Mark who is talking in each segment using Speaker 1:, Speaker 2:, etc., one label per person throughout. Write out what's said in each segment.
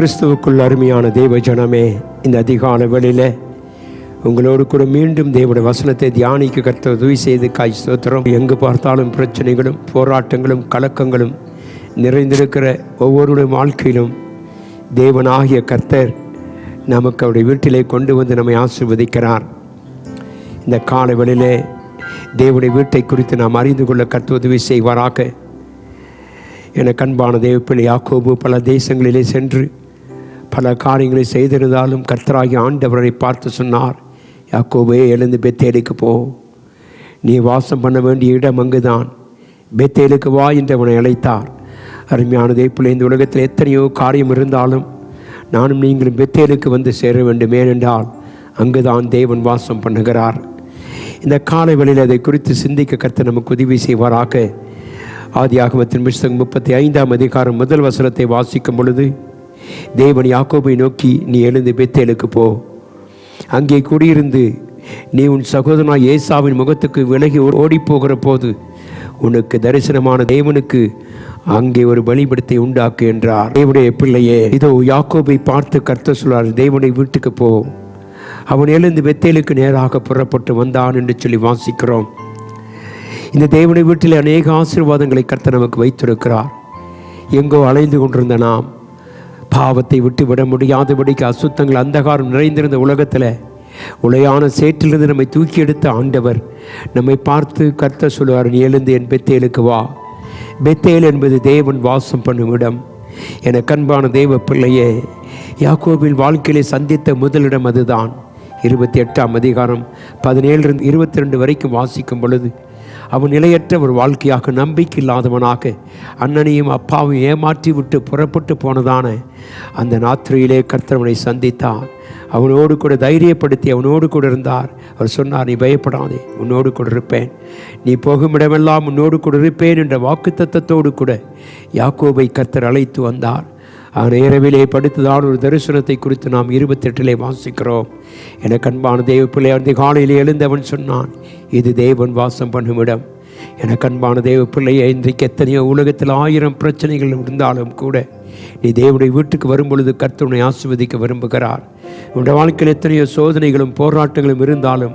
Speaker 1: கிறிஸ்துவுக்குள் அருமையான தெய்வ ஜனமே இந்த அதிகால வேளையில உங்களோடு கூட மீண்டும் தேவனுடைய வசனத்தை தியானிக்க கர்த்தர் உதவி செய்து காய் சோத்திரம் எங்கு பார்த்தாலும் பிரச்சனைகளும் போராட்டங்களும் கலக்கங்களும் நிறைந்திருக்கிற ஒவ்வொருடைய வாழ்க்கையிலும் தேவனாகிய கர்த்தர் நமக்கு அவருடைய வீட்டிலே கொண்டு வந்து நம்மை ஆசிர்வதிக்கிறார். இந்த கால வேளையிலே தேவனுடைய வீட்டை குறித்து நாம் அறிந்து கொள்ள கர்த்தர் உதவி செய்வாராக. என கண்பான தேவப்பிள்ளை யாக்கோபு பல தேசங்களிலே சென்று பல காரியங்களை செய்திருந்தாலும் கர்த்தராகி ஆண்டவரை பார்த்து சொன்னார் யாக்கோபே எழுந்து பெத்தேலுக்கு போ. நீ வாசம் பண்ண வேண்டிய இடம் அங்குதான். பெத்தேலுக்கு வா என்று அவனை அழைத்தார். அருமையான தேவப்பிள்ளை இந்த உலகத்தில் எத்தனையோ காரியம் இருந்தாலும் நானும் நீங்களும் பெத்தேலுக்கு வந்து சேர வேண்டும். ஏனென்றால் அங்குதான் தேவன் வாசம் பண்ணுகிறார். இந்த காலை வேளையில் அதை குறித்து சிந்திக்க கற்று நமக்கு உதவி செய்வாராக. ஆதியாகமத்தின் புஸ்தகம் முப்பத்தி ஐந்தாம் அதிகாரம் முதல் வசனத்தை வாசிக்கும் பொழுது தேவன் யாக்கோபை நோக்கி நீ எழுந்து பெத்தேலுக்கு போ. அங்கே குடியிருந்து நீ உன் சகோதரனா ஏசாவின் முகத்துக்கு விலகி ஓடிப்போகிற போது உனக்கு தரிசனமான தேவனுக்கு அங்கே ஒரு பலிபடத்தை உண்டாக்கு என்றார். தேவனுடைய பிள்ளையே இதோ யாக்கோபை பார்த்து கர்த்த சொல்றார் தேவனை வீட்டுக்கு போ. அவன் எழுந்து பெத்தேலுக்கு நேராக புறப்பட்டு வந்தான் என்று சொல்லி வாசிக்கிறோம். இந்த தேவனை வீட்டில் அநேக ஆசீர்வாதங்களை கர்த்த நமக்கு வைத்திருக்கிறார். எங்கோ அலைந்து கொண்டிருந்த நாம் பாவத்தை விட்டு விட முடியாதபடிக்கு அசுத்தங்கள் அந்தகாரம் நிறைந்திருந்த உலகத்தில் உளையான சேற்றிலிருந்து நம்மை தூக்கி எடுத்த ஆண்டவர் நம்மை பார்த்து கர்த்த சொல்லுவார் நீ எழுந்து என் பெத்தேலுக்கு வா. பெத்தேல் என்பது தேவன் வாசம் பண்ணும் இடம். என கண்பான தேவ பிள்ளையே யாக்கோபின் வாழ்க்கையிலே சந்தித்த முதலிடம் அதுதான். இருபத்தி எட்டாம் அதிகாரம் பதினேழு இருபத்தி ரெண்டு வரைக்கும் வாசிக்கும் பொழுது அவன் நிலையற்ற ஒரு வாழ்க்கையாக நம்பிக்கை இல்லாதவனாக அண்ணனையும் அப்பாவும் ஏமாற்றி விட்டு புறப்பட்டு போனதான அந்த நாத்திரையிலே கர்த்தவனை சந்தித்தான். அவனோடு கூட தைரியப்படுத்தி அவனோடு கூட இருந்தார். அவர் சொன்னார் நீ பயப்படாதே உன்னோடு கூட இருப்பேன். நீ போகும் இடமெல்லாம் உன்னோடு கூட இருப்பேன் என்ற வாக்குத்தத்தோடு கூட யாக்கோபை கர்த்தர் அழைத்து வந்தார். அவன் இரவிலே ஒரு தரிசனத்தை குறித்து நாம் இருபத்தெட்டிலே வாசிக்கிறோம். என கண்பான தேவ பிள்ளை அந்த காலையில் எழுந்தவன் சொன்னான் இது தேவன் வாசம் பண்ணும் இடம். என கண்பான தேவ பிள்ளையை இன்றைக்கு எத்தனையோ உலகத்தில் ஆயிரம் பிரச்சனைகள் இருந்தாலும் கூட நீ தேவனுடைய வீட்டுக்கு வரும்பொழுது கர்த்தனை ஆசிர்வதிக்க விரும்புகிறார். உன்னுடைய வாழ்க்கையில் எத்தனையோ சோதனைகளும் போராட்டங்களும் இருந்தாலும்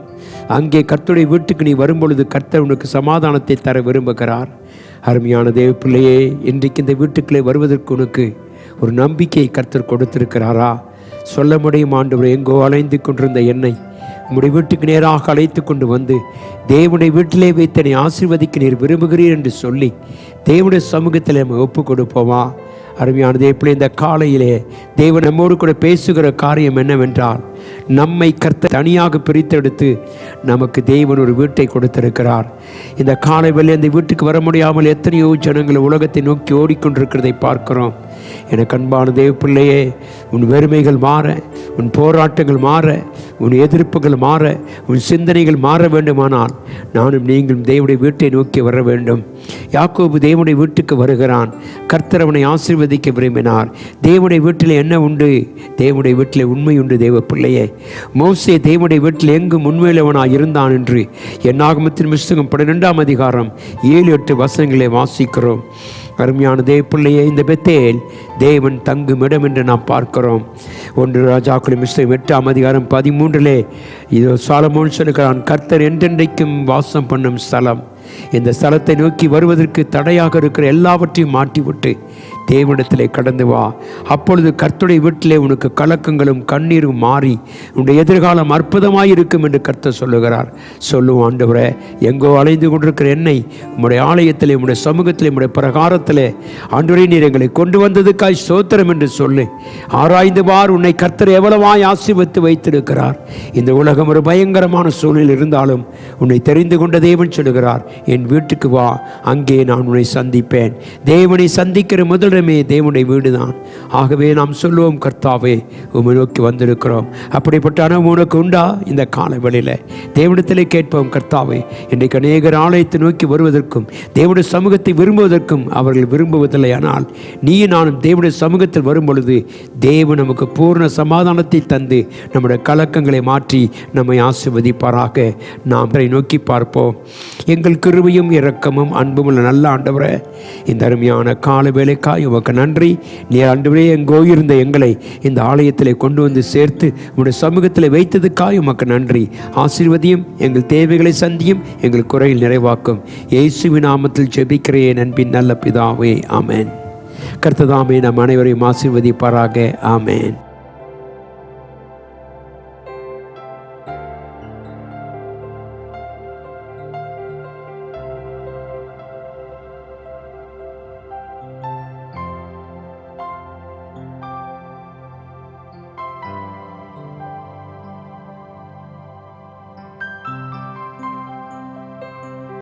Speaker 1: அங்கே கர்த்தருடைய வீட்டுக்கு நீ வரும்பொழுது கர்த்தர் உனக்கு சமாதானத்தை தர விரும்புகிறார். அருமையான தேவ பிள்ளையே இன்றைக்கு இந்த வீட்டுக்குள்ளே வருவதற்கு உனக்கு ஒரு நம்பிக்கையை கர்த்தர் கொடுத்திருக்கிறாரா? சொல்ல முடியும் ஆண்டவர். எங்கோ அலைந்து கொண்டிருந்த என்னை உம்முடைய வீட்டுக்கு நேராக அழைத்து கொண்டு வந்து தேவனுடைய வீட்டிலே வைத்து ஆசீர்வதிக்க நீர் விரும்புகிறீர் என்று சொல்லி தேவனுடைய சமூகத்தில் நம்ம ஒப்பு கொடுப்போமா அருமையான தேவப்பிள்ளை இந்த காலையிலே தேவன் நம்மோடு கூட பேசுகிற காரியம் என்னவென்றால் நம்மை கர்த்த தனியாக பிரித்தெடுத்து நமக்கு தேவன் ஒரு வீட்டை கொடுத்திருக்கிறார். இந்த காலை வெளியே அந்த வீட்டுக்கு வர முடியாமல் எத்தனையோ ஜனங்கள் உலகத்தை நோக்கி ஓடிக்கொண்டிருக்கிறதை பார்க்கிறோம். எனக்கு அன்பான தேவ பிள்ளையே உன் வெறுமைகள் மாற உன் போராட்டங்கள் மாற உன் எதிர்ப்புகள் மாற உன் சிந்தனைகள் மாற வேண்டுமானால் நானும் நீங்களும் தேவனுடைய வீட்டை நோக்கி வர வேண்டும். யாக்கோபு தேவனுடைய வீட்டுக்கு வருகிறான். கர்த்தர் அவனை ஆசீர்வதிக்க விரும்பினார். தேவனுடைய வீட்டில் என்ன உண்டு? தேவனுடைய வீட்டில் உண்மை உண்டு தேவ பிள்ளையே மோசே தேவனுடைய வீட்டில் எங்கும் உண்மையிலவனாக இருந்தான் என்று என்னாகமத்தின் புஸ்தகம் பன்னிரெண்டாம் அதிகாரம் ஏழு எட்டு வசனங்களை வாசிக்கிறோம். அருமையான தேவ பிள்ளையே இந்த பெத்தேல் தேவன் தங்கும் இடம் என்று நாம் பார்க்கிறோம். ஒன்று ராஜாக்குளி மிஸ்டர் எட்டாம் அதிகாரம் பதிமூன்றிலே இது சாலமோன் சொல்லுகிறான் கர்த்தர் என்றென்றைக்கும் வாசம் பண்ணும் ஸ்தலம். இந்த ஸ்தலத்தை நோக்கி வருவதற்கு தடையாக இருக்கிற எல்லாவற்றையும் மாட்டிவிட்டு தேவனிடத்திலே கடந்து வா. அப்பொழுது கர்த்துடைய வீட்டிலே உனக்கு கலக்கங்களும் கண்ணீரும் மாறி உன்னுடைய எதிர்காலம் அற்புதமாய் இருக்கும் என்று கர்த்தர் சொல்லுகிறார். சொல்லும் ஆண்டவரே எங்கோ அலைந்து கொண்டிருக்கிற என்னை உம்முடைய ஆலயத்திலே உம்முடைய சமூகத்திலே உம்முடைய பிரகாரத்திலே ஆண்டவரே நீர் எங்களை கொண்டு வந்ததுக்காய் சோத்திரம் என்று சொல்லு. ஆராய்ந்து பார் உன்னை கர்த்தர் எவ்வளவாய் ஆசிர்வத்து வைத்திருக்கிறார். இந்த உலகம் ஒரு பயங்கரமான சூழலில் இருந்தாலும் உன்னை தெரிந்து கொண்ட தேவன் சொல்லுகிறார் என் வீட்டுக்கு வா அங்கே நான் உன்னை சந்திப்பேன். தேவனை சந்திக்கிற முதல் முதலிடமே தேவனுடைய வீடு தான் ஆகவே நாம் சொல்லுவோம் கர்த்தாவே உமை நோக்கி வந்திருக்கிறோம். அப்படிப்பட்ட அனுபவம் உனக்கு உண்டா? இந்த கால வேளையில் தேவனிடத்திலே கேட்போம் கர்த்தாவே இன்றைக்கு அநேகர் ஆலயத்தை நோக்கி வருவதற்கும் தேவனுடைய சமூகத்தை விரும்புவதற்கும் அவர்கள் விரும்புவதில்லை. ஆனால் நீ நானும் தேவனுடைய சமூகத்தில் வரும் பொழுது தேவன் நமக்கு பூர்ண சமாதானத்தை தந்து நம்முடைய கலக்கங்களை மாற்றி நம்மை ஆசிர்வதிப்பாராக. நாம் அவரை நோக்கி பார்ப்போம். எங்கள் கிருவையும் இரக்கமும் அன்பும் உள்ள நல்ல ஆண்டவரை இந்த அருமையான கால வேலைக்காய் உமக்கு நன்றி. நீ ஆண்டவரே எங்கோ இருந்த எங்களை இந்த ஆலயத்தில் கொண்டு வந்து சேர்த்து உடைய சமூகத்தில் வைத்ததுக்காய் உமக்கு நன்றி. ஆசீர்வதியும் எங்கள் தேவைகளை சந்தியும் எங்கள் குறையில் நிறைவாக்கும். இயேசுவின் நாமத்தில் ஜெபிக்கிறேன் அன்பின் நல்ல பிதாவே. ஆமேன். கர்த்ததாமே நம் அனைவரையும் ஆசீர்வதிப்பாராக. ஆமேன்.